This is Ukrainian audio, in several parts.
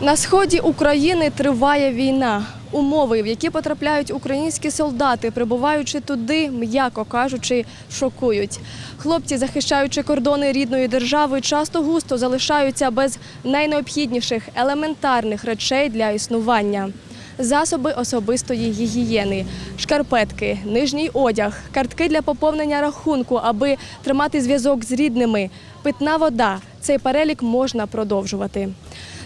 На сході України триває війна. Умови, в які потрапляють українські солдати, прибуваючи туди, м'яко кажучи, шокують. Хлопці, захищаючи кордони рідної держави, часто густо залишаються без найнеобхідніших елементарних речей для існування. Засоби особистої гігієни, шкарпетки, нижній одяг, картки для поповнення рахунку, аби тримати зв'язок з рідними, питна вода. Цей перелік можна продовжувати.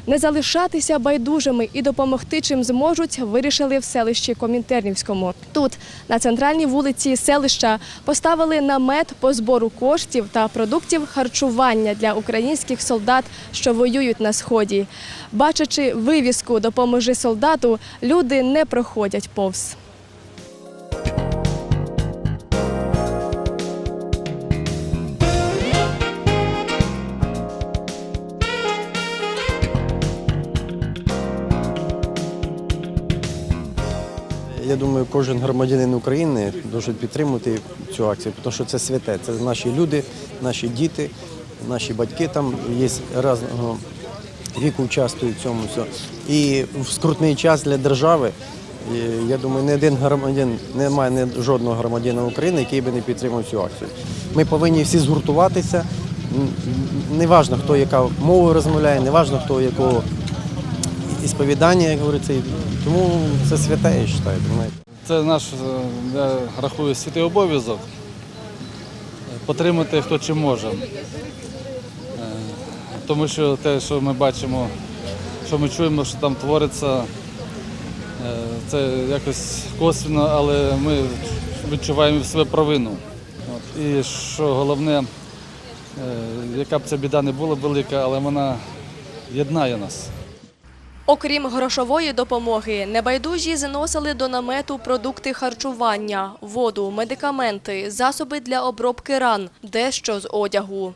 Не залишатися байдужими і допомогти чим зможуть, вирішили в селищі Комінтернівському. Тут, на центральній вулиці селища, поставили намет по збору коштів та продуктів харчування для українських солдат, що воюють на сході. Бачачи вивіску Допоможи солдату, люди не проходять повз. Я думаю, кожен громадянин України має підтримувати цю акцію, тому що це святе. Це наші люди, наші діти, наші батьки там є різного віку участвують в цьому. І в скрутний час для держави. Я думаю, не один громадян, немає жодного громадянина України, який би не підтримав цю акцію. Ми повинні всі згуртуватися. Неважно, хто яка мовою розмовляє, неважно, хто якого ісповідання, як говориться. Тому це святе, я вважаю. Це наш, е, я рахую, святий обов'язок потримати хто чим може. Е, Тому що те, що ми бачимо, що ми чуємо, що там твориться, е, це якось косвенно, але ми відчуваємо в себе провину. І що головне, яка б ця біда не була велика, але вона єднає нас. Окрім грошової допомоги, небайдужі заносили до намету продукти харчування, воду, медикаменти, засоби для обробки ран, дещо з одягу.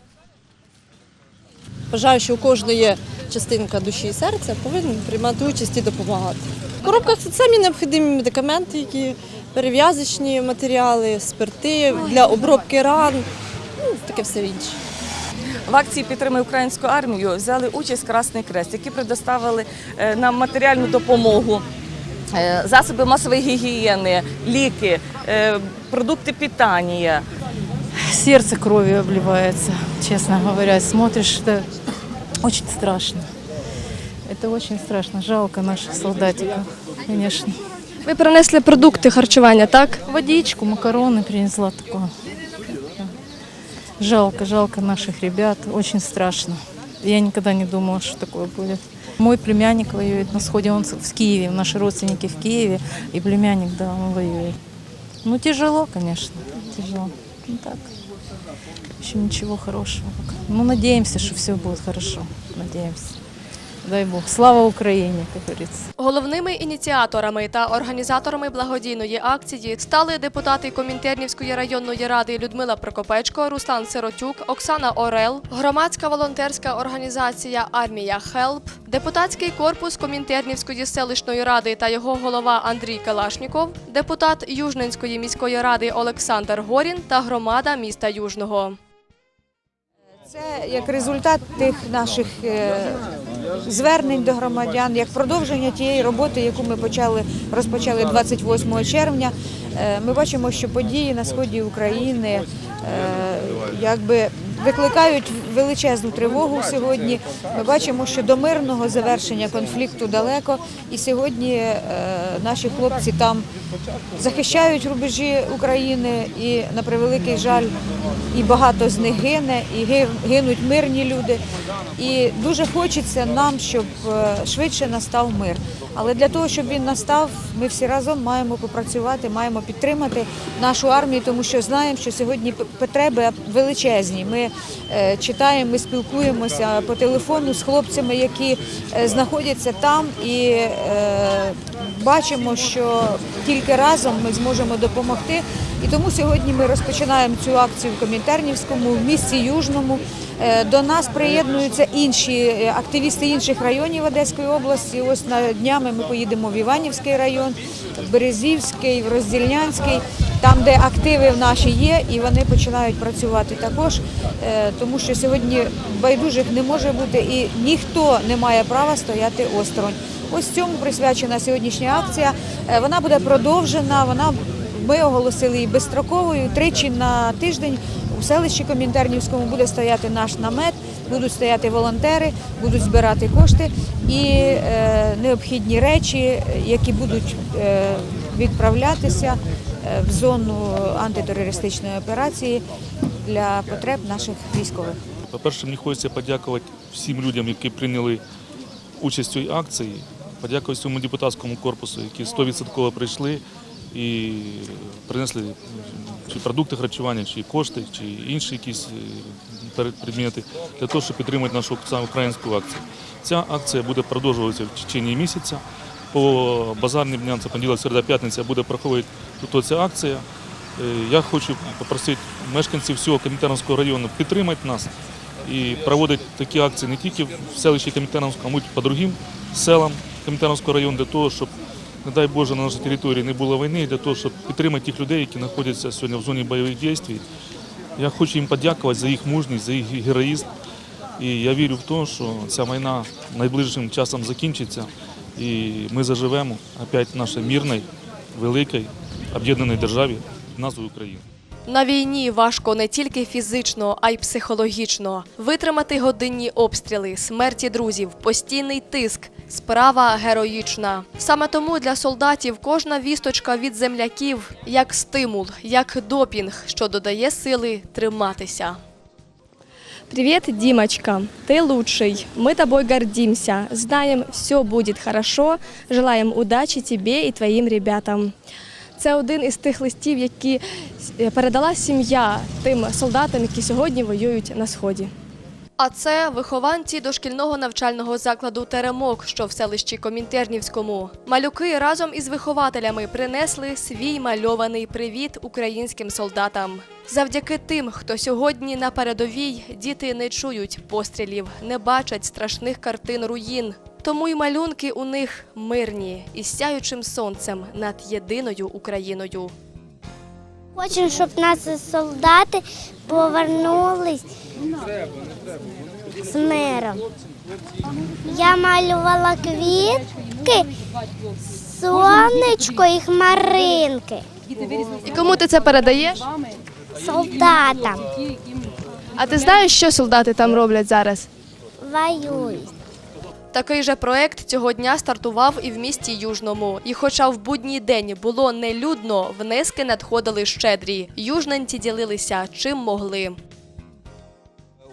Вважаю, що у кожної частинка душі і серця повинен приймати участь і допомагати. В коробках це самі необхідні медикаменти, які перев'язочні матеріали, спирти для обробки ран, ну, таке все інше. В акції «Підтримай українську армію взяли участь Красний Крест, які предоставили е, нам матеріальну допомогу, е, засоби масової гігієни, ліки, е, продукти питання. сердце кровью обливается, честно говоря. Смотришь, это очень страшно. Это очень страшно. Жалко наших солдатиков, конечно. Ви принесли продукти харчування, так? Водичку, макароны принесла такое. Жалко, жалко наших ребят. Очень страшно. Я никогда не думала, что такое будет. Мой племянник воюет на сходе, он в Киеве, наши родственники в Киеве, и племянник, да, он воюет. Ну, тяжело, конечно, тяжело. Ну, так. В общем, ничего хорошего. пока. Ну, надеемся, что все будет хорошо. Надеемся. Дай Бог. Слава Украине, как говорится. Головними ініціаторами та організаторами благодійної акції стали депутати Комінтернівської районної ради Людмила Прокопечко, Руслан Сиротюк, Оксана Орел, громадська волонтерська організація Армія Хелп, депутатський корпус Комінтернівської селищної ради та його голова Андрій Калашніков, депутат Южненської міської ради Олександр Горін та громада міста Южного. Це як результат тих наших е, звернень до громадян, як продовження тієї роботи, яку ми почали розпочали 28 червня. Е, Ми бачимо, що події на сході України е, якби викликають величезну тривогу сьогодні. Ми бачимо, що до мирного завершення конфлікту далеко, і сьогодні е, наші хлопці там захищають рубежі України і на превеликий жаль, і багато з них гине, і гинуть мирні люди. І дуже хочеться нам, щоб е, швидше настав мир. Але для того, щоб він настав, ми всі разом маємо попрацювати, маємо підтримати нашу армію, тому що знаємо, що сьогодні потреби величезні. Ми е, читаємо, ми спілкуємося по телефону з хлопцями, які е, знаходяться там, і е, бачимо, що тільки разом ми зможемо допомогти. І тому сьогодні ми розпочинаємо цю акцію в Комінтернівському, в місті Южному. Е, До нас приєднуються інші активісти інших районів Одеської області. Ось на днями ми поїдемо в Іванівський район, в Березівський, в Роздільнянський. Там, де активи наші є, і вони починають працювати також, е, тому що сьогодні байдужих не може бути і ніхто не має права стояти осторонь. Ось цьому присвячена сьогоднішня акція. Е, Вона буде продовжена. Вона ми оголосили її безстроковою тричі на тиждень. У селищі Комінтернівському буде стояти наш намет, будуть стояти волонтери, будуть збирати кошти і е, необхідні речі, які будуть е, відправлятися в зону антитерористичної операції для потреб наших військових. По-перше, мені хочеться подякувати всім людям, які прийняли участь у цій акції. Подякувати всьому депутатському корпусу, які 100% прийшли і принесли чи продукти харчування, чи кошти, чи інші якісь е, предмети для того, щоб підтримати нашу українську акцію. Ця акція буде продовжуватися в течение місяця. По базарним дням, це понеділок, середа, п'ятниця, буде проходити тут ця акція. Е, Я хочу попросити мешканців всього Комінтернського району підтримати нас і проводити такі акції не тільки в селищі Комінтернському, а й по другим селам Комінтернського району, для того, щоб, не дай Боже, на нашій території не було війни, для того, щоб підтримати тих людей, які знаходяться сьогодні в зоні бойових дій. Я хочу їм подякувати за їх мужність, за їх героїзм. І я вірю в те, що ця війна найближчим часом закінчиться, і ми заживемо опять в нашій мирній, великій, об'єднаній державі назвою України. На війні важко не тільки фізично, а й психологічно. Витримати годинні обстріли, смерті друзів, постійний тиск. Справа героїчна. Саме тому для солдатів кожна вісточка від земляків як стимул, як допінг, що додає сили триматися. Привет, Димочка. Ты лучший. Мы тобой гордимся. Знаем, все будет хорошо. Желаем удачи тебе и твоим ребятам. Це один із тих листів, які е, передала сім'я тим солдатам, які сьогодні воюють на сході. А це вихованці дошкільного навчального закладу Теремок, що в селищі Комінтернівському. Малюки разом із вихователями принесли свій мальований привіт українським солдатам. Завдяки тим, хто сьогодні на передовій, діти не чують пострілів, не бачать страшних картин руїн. Тому й малюнки у них мирні із сяючим сонцем над єдиною Україною. Хочемо, щоб наші солдати повернулись з миром. Я малювала квітки, сонечко і хмаринки І кому ти це передаєш? солдатам А ти знаєш, що солдати там роблять зараз? воюють. Такий же проект цього дня стартував і в місті Южному. І хоча в будній день було нелюдно, внески надходили щедрі. Южненці ділилися чим могли.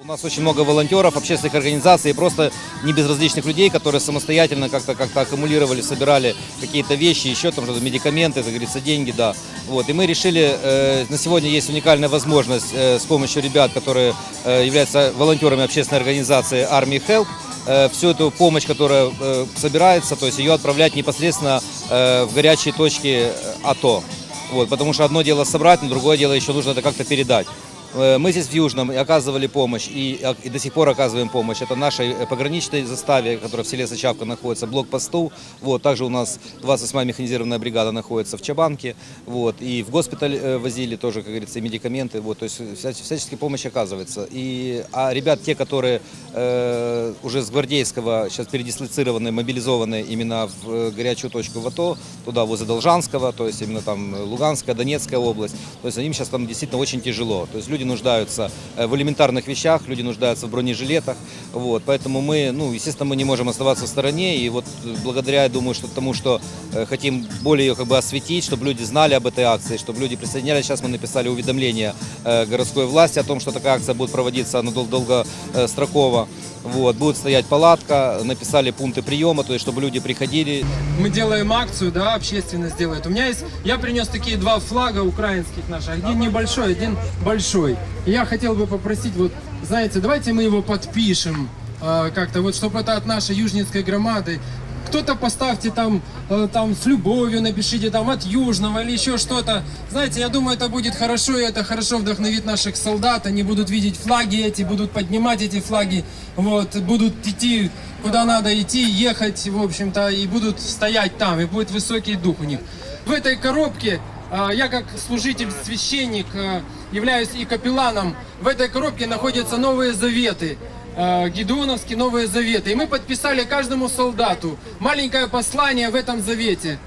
У нас очень много волонтеров, общественных организаций, просто не безразличных людей, которые самостоятельно как-то как аккумулировали, собирали какие-то вещи, еще там что-то, медикаменты, как говорится, деньги, да. Вот. И мы решили, э, на сегодня есть уникальная возможность э, с помощью ребят, которые э, являются волонтерами общественной организации Army Help, э, всю эту помощь, которая э, собирается, то есть ее отправлять непосредственно э, в горячие точки АТО. Вот, потому что одно дело собрать, но другое дело еще нужно это как-то передать. Э, Мы здесь в Южном оказывали помощь, и, э, и до сих пор оказываем помощь. Это нашей э, пограничной заставе, которая в селе Сачавка находится, блокпосту. Вот, также у нас 28-я механизированная бригада находится в Чабанке. Вот, и в госпиталь возили тоже, как говорится, и медикаменты. Вот, то есть вся, всячески помощь оказывается. И, а ребят, те, которые э, уже с гвардейского, сейчас передислоцированы, мобилизованы именно в горячую точку в АТО, туда возле Должанского, то есть именно там Луганская, Донецкая область. То есть им сейчас там действительно очень тяжело. То есть люди нуждаются э, в элементарных вещах, люди нуждаются в бронежилетах. Вот, поэтому мы, ну, естественно, мы не можем оставаться в стороне. И вот э, благодаря, я думаю, что тому, что э, хотим более ее как бы осветить, чтобы люди знали об этой акции, чтобы люди присоединялись. Сейчас мы написали уведомление городской власти о том, что такая акция будет проводиться на дол- долгостроково. Вот, будет стоять палатка, написали пункты приема, то есть чтобы люди приходили, мы делаем акцию, да, общественность делает. У меня есть, я принес такие два флага украинских наших, один небольшой, один большой. И я хотел бы попросить, вот, знаете, давайте мы его подпишем э, как-то, вот, чтобы это от нашей южницкой громады. Кто-то поставьте там, э, там с любовью, напишите там от Южного или еще что-то. Знаете, я думаю, это будет хорошо, и это хорошо вдохновит наших солдат. Они будут видеть флаги эти, будут поднимать эти флаги, вот, будут идти куда надо идти, ехать, в общем-то, и будут стоять там, и будет высокий дух у них. В этой коробке Я как служитель, священник, а, являюсь и капелланом. В этой коробке находятся новые заветы. а, Гедеоновские новые заветы. И мы подписали каждому солдату маленькое послание в этом завете.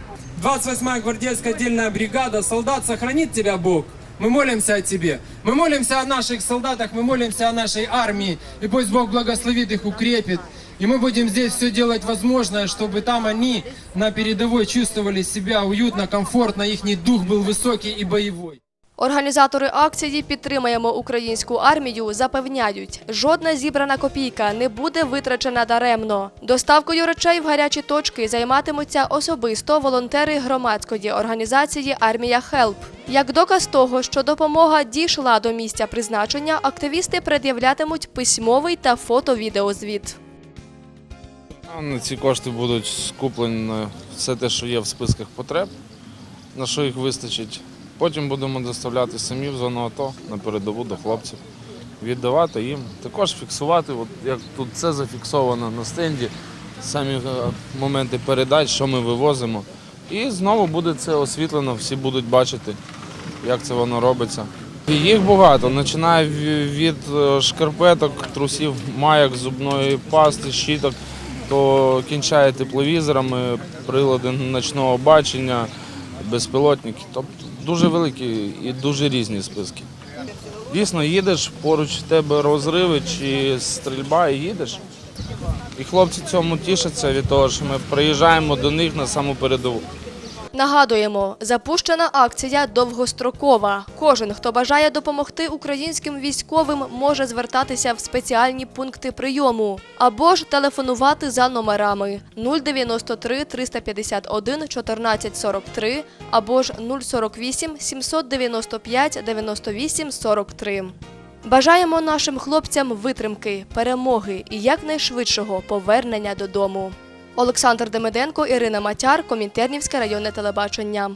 28-я гвардейская отдельная бригада. Солдат, сохранит тебя Бог. Мы молимся о тебе. Мы молимся о наших солдатах, мы молимся о нашей армии. И пусть Бог благословит их, укрепит. И мы будем здесь все делать возможное, чтобы там они на передовой чувствовали себя уютно, комфортно, их дух был высокий и боевой. Організатори акції «Підтримаємо українську армію» запевняють, жодна зібрана копійка не буде витрачена даремно. Доставкою речей в гарячі точки займатимуться особисто волонтери громадської організації «Армія Хелп». Як доказ того, що допомога дійшла до місця призначення, активісти пред'являтимуть письмовий та фото-відеозвіт. На ці кошти будуть скуплені на все те, що є в списках потреб, на що їх вистачить. Потім будемо доставляти самі в зону АТО на передову до хлопців, віддавати їм. Також фіксувати, от як тут це зафіксовано на стенді, самі е, моменти передач, що ми вивозимо. І знову буде це освітлено, всі будуть бачити, як це воно робиться. Їх багато, починає від е, шкарпеток, трусів, майок, зубної пасти, щіток, то кінчає тепловізорами, прилади ночного бачення, безпілотники. Тобто дуже великі і дуже різні списки. Дійсно, їдеш, поруч в тебе розриви чи стрільба і їдеш. І хлопці цьому тішаться від того, що ми приїжджаємо до них на саму передову. Нагадуємо, запущена акція довгострокова. Кожен, хто бажає допомогти українським військовим, може звертатися в спеціальні пункти прийому або ж телефонувати за номерами 093 351 1443 або ж 048 795 98 43. Бажаємо нашим хлопцям витримки, перемоги і якнайшвидшого повернення додому. Олександр Демиденко, Ірина Матяр, Комінтернівське районне телебачення.